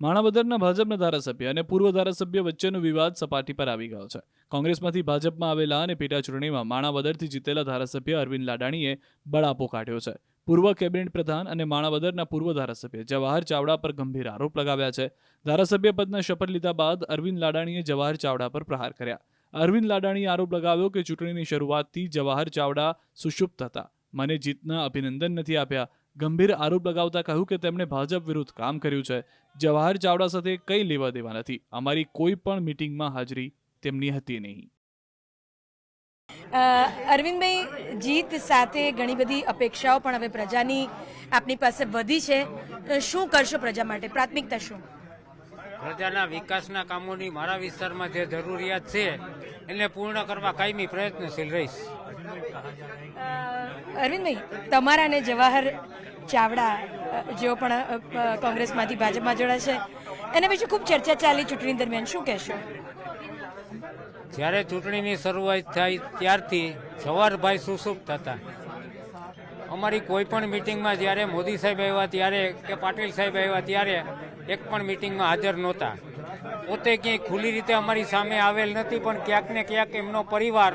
માણાવદરના ભાજપના ધારાસભ્ય અને પૂર્વ ધારાસભ્ય વચ્ચેનો વિવાદ સપાટી પર આવી ગયો છે. કોંગ્રેસમાંથી ભાજપમાં આવેલા અને પેટાચૂંટણીમાં માણાવદરથી જીતેલા ધારાસભ્ય અરવિંદ લાડાણીએ બળાપો કાઢ્યો છે. પૂર્વ કેબિનેટ પ્રધાન અને માણાવદરના પૂર્વ ધારાસભ્ય જવાહર ચાવડા પર ગંભીર આરોપ લગાવ્યા છે. ધારાસભ્ય પદના શપથ લીધા બાદ અરવિંદ લાડાણીએ જવાહર ચાવડા પર પ્રહાર કર્યા. અરવિંદ લાડાણીએ આરોપ લગાવ્યો કે ચૂંટણીની શરૂઆતથી જવાહર ચાવડા સુષુપ્ત હતા. મને જીતના અભિનંદન નથી આપ્યા. ગંભીર આરોપ લગાવતા કહ્યું કે તેમણે ભાજપ વિરુદ્ધ કામ કર્યું છે. જવાહર ચાવડા સાથે કંઈ લેવા દેવા નથી. અમારી કોઈ પણ મિટિંગમાં હાજરી તેમની હતી નહીં. અરવિંદભાઈ, જીત સાથે ઘણી બધી અપેક્ષાઓ પણ હવે પ્રજાની આપની પાસે વધી છે. શું કરશો પ્રજા માટે? પ્રાથમિકતા શું? પ્રજાના વિકાસના કામોની મારા વિસ્તારમાં જે જરૂરિયાત છે એને પૂર્ણ કરવા કાયમી પ્રયત્નશીલ રહીશ. અરવિંદભાઈ તમારા અને જવાહર ચાવડા જેઓ પણ કોંગ્રેસમાંથી ભાજપમાં જોડાશે એને વિશે ખૂબ ચર્ચા ચાલી ચૂંટણી દરમિયાન. શું કહેશો? જ્યારે ચૂંટણીની શરૂઆત થઈ ત્યારથી જવાહરભાઈ સુસુપ્ત હતા. અમારી કોઈ પણ મિટિંગમાં જ્યારે મોદી સાહેબ આવ્યા ત્યારે કે પાટીલ સાહેબ આવ્યા ત્યારે એક પણ મિટિંગમાં હાજર નહોતા. પોતે ક્યાંય ખુલ્લી રીતે અમારી સામે આવેલ નથી પણ ક્યાંક ને ક્યાંક એમનો પરિવાર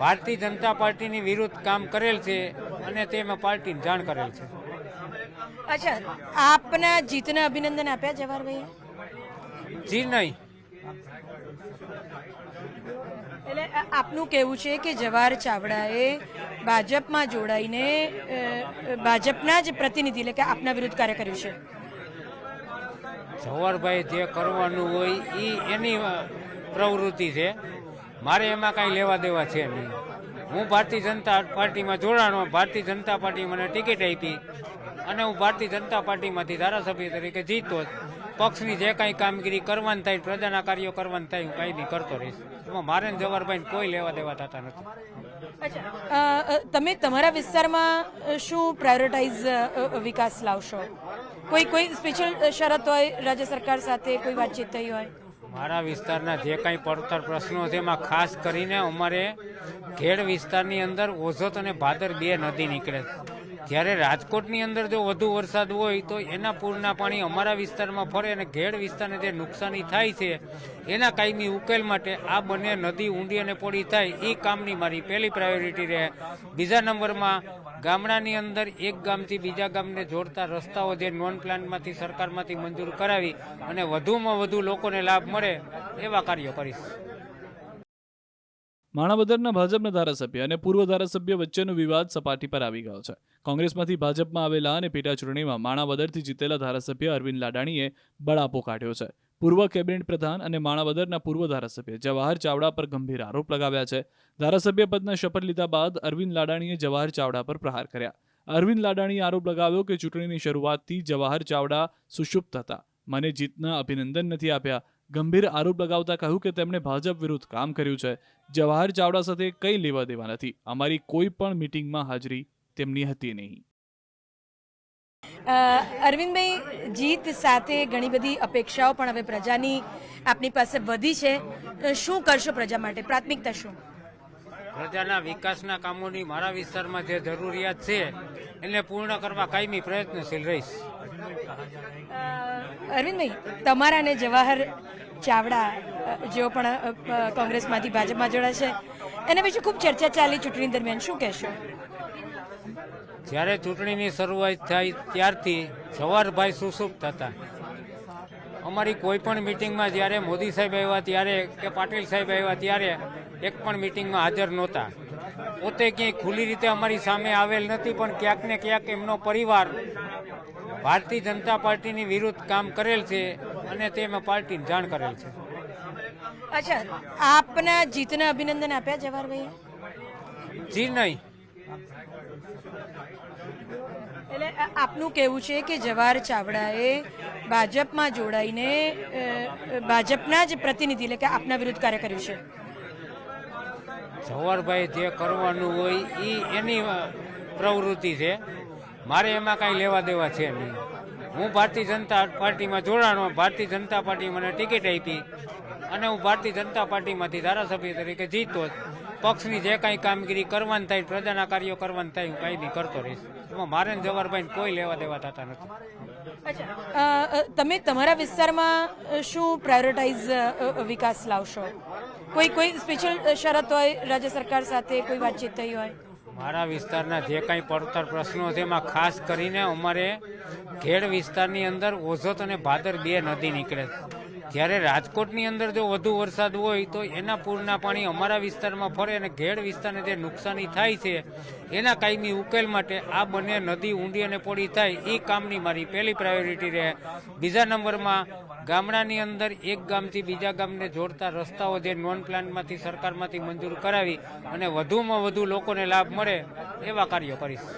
ભારતીય જનતા પાર્ટીની વિરુદ્ધ કામ કરેલ છે અને તેમાં પાર્ટીને જાણ કરેલ છે. અચ્છા આપના જીતના અભિનંદન આપ્યા જવાહરભાઈ જી નહીં. એટલે આપનું કહેવું છે કે જવાહર ચાવડાએ ભાજપમાં જોડાઈને ભાજપના જ પ્રતિનિધિ એટલે કે આપના વિરુદ્ધ કાર્ય કર્યું છે. જવાહરભાઈ જે કરવાનું હોય એ એની પ્રવૃત્તિ છે. મારે એમાં કાંઈ લેવા દેવા છે નહીં. હું ભારતીય જનતા પાર્ટીમાં જોડાણો, ભારતીય જનતા પાર્ટી મને ટિકિટ આપી અને હું ભારતીય જનતા પાર્ટીમાંથી ધારાસભ્ય તરીકે જીતો પક્ષની જે કાંઈ કામગીરી કરવાની થાય પ્રજાના કાર્યો કરવાની થાય હું કાંઈ નહીં કરતો રહીશ. એમાં મારે જવાહરભાઈ કોઈ લેવા દેવા થતા નથી. તમે તમારા વિસ્તારમાં શું પ્રાયોરિટાઇઝ વિકાસ લાવશો? કોઈ કોઈ સ્પેશિયલ શરત હોય રાજ્ય સરકાર સાથે કોઈ વાતચીત થઈ હોય? મારા વિસ્તારના જે કાંઈ પડતર પ્રશ્નો છે એમાં ખાસ કરીને અમારે ખેડ વિસ્તારની અંદર ઓઝત અને ભાદર બે નદી નીકળે છે. જ્યારે રાજકોટની અંદર જો વધુ વરસાદ હોય તો એના પૂરના પાણી અમારા વિસ્તારમાં ફરે અને ઘેડ વિસ્તારને જે નુકસાની થાય છે, એના કાયમી ઉકેલ માટે આ બંને નદી ઊંડી અને પોળી થાય, એ કામની મારી પહેલી પ્રાયોરિટી રહે. બીજા નંબરમાં, ગામડાની અંદર એક ગામથી બીજા ગામને જોડતા રસ્તાઓ જે નોન પ્લાનમાંથી સરકારમાંથી મંજૂર કરાવી અને વધુમાં વધુ લોકોને લાભ મળે, એવા કાર્યો કરીશ. માણાવદરના ભાજપના ધારાસભ્ય અને પૂર્વ ધારાસભ્ય વચ્ચેનો વિવાદ સપાટી પર આવી ગયો છે. કોંગ્રેસમાંથી ભાજપમાં આવેલા અને પેટા ચૂંટણીમાં માણાવદરથી જીતેલા ધારાસભ્ય અરવિંદ લાડાણીએ બળાપો કાઢ્યો છે. પૂર્વ કેબિનેટ પ્રધાન અને માણાવદરના પૂર્વ ધારાસભ્ય જવાહર ચાવડા પર ગંભીર આરોપ લગાવ્યા છે. ધારાસભ્ય પદના શપથ લીધા બાદ અરવિંદ લાડાણીએ જવાહર ચાવડા પર પ્રહાર કર્યા. અરવિંદ લાડાણીએ આરોપ લગાવ્યો કે ચૂંટણીની શરૂઆતથી જવાહર ચાવડા સુષુપ્ત હતા. મને જીતના અભિનંદન નથી આપ્યા. ગંભીર આરોપ લગાવતા કહ્યું કે તેમણે ભાજપ વિરુદ્ધ કામ કર્યું છે. જવાહર ચાવડા સાથે કંઈ લેવા દેવા નથી. અમારી કોઈ પણ મિટિંગમાં હાજરી તેમની હતી નહીં. અરવિંદભાઈ, જીત સાથે ઘણી બધી અપેક્ષાઓ પણ હવે પ્રજાની આપની પાસે વધી છે. શું કરશો પ્રજા માટે? પ્રાથમિકતા શું? પ્રજાના વિકાસના કામોની મારા વિસ્તારમાં જે જરૂરિયાત છે એને પૂર્ણ કરવા કાયમી પ્રયત્નશીલ રહીશ. અરવિંદભાઈ તમારા અને જવાહર ચાવડા જેઓ પણ કોંગ્રેસમાંથી ભાજપમાં જોડાશે એના વિશે ખૂબ ચર્ચા ચાલી ચૂંટણી દરમિયાન શું કહેશો? જ્યારે ચૂંટણીની શરૂઆત થઈ ત્યારથી જવાહરભાઈ સુસુપ્ત હતા અમારી કોઈ પણ મિટિંગમાં જ્યારે મોદી સાહેબ આવ્યા ત્યારે કે પાટીલ સાહેબ આવ્યા ત્યારે એક પણ મિટિંગમાં હાજર નહોતા. પોતે ક્યાંય ખુલ્લી રીતે અમારી સામે આવેલ નથી પણ ક્યાંક ને ક્યાંક એમનો પરિવાર ભારતીય જનતા પાર્ટીની વિરુદ્ધ કામ કરેલ છે અને તેમાં પાર્ટીને જાણ કરેલ છે. અચ્છા આપના જીતના અભિનંદન આપ્યા જવાહરભાઈ જી નહીં. એટલે આપનું કહેવું છે કે જવાહર ચાવડાએ ભાજપમાં જોડાઈને ભાજપના જ પ્રતિનિધિ એટલે કે આપના વિરુદ્ધ કાર્ય કર્યું છે. જવાહરભાઈ જે કરવાનું હોય એ એની પ્રવૃત્તિ છે. મારે એમાં કાંઈ લેવા દેવા છે નહીં. હું ભારતીય જનતા પાર્ટીમાં જોડાણો, ભારતીય જનતા પાર્ટી મને ટિકિટ આપી અને હું ભારતીય જનતા પાર્ટીમાંથી ધારાસભ્ય તરીકે જીતો પક્ષની જે કાંઈ કામગીરી કરવાની થાય, પ્રજાના કાર્યો કરવાની થાય, હું કાંઈ નહીં કરતો રહીશ. એમાં મારે જવાહરભાઈને કોઈ લેવા દેવા થતા નથી. તમે તમારા વિસ્તારમાં શું પ્રાયોરિટાઇઝ વિકાસ લાવશો? કોઈ કોઈ સ્પેશિયલ શરત હોય રાજ્ય સરકાર સાથે, કોઈ વાતચીત થઈ હોય? મારા વિસ્તારના જે કાંઈ પડતર પ્રશ્નો છે, એમાં ખાસ કરીને અમારે ખેડ વિસ્તારની અંદર ઓઝત અને ભાદર બે નદી નીકળે જ્યારે રાજકોટની અંદર જો વધુ વરસાદ હોય, તો એના પૂરના પાણી અમારા વિસ્તારમાં ફરે અને ઘેડ વિસ્તારને જે નુકસાની થાય છે, એના કાયમી ઉકેલ માટે આ બંને નદી ઊંડી અને પોળી થાય, એ કામની મારી પહેલી પ્રાયોરિટી રહે. બીજા નંબરમાં ગામડાની અંદર એક ગામથી બીજા ગામને જોડતા રસ્તાઓ જે નોન પ્લાનમાંથી સરકારમાંથી મંજૂર કરાવી અને વધુમાં વધુ લોકોને લાભ મળે એવા કાર્યો કરીશ.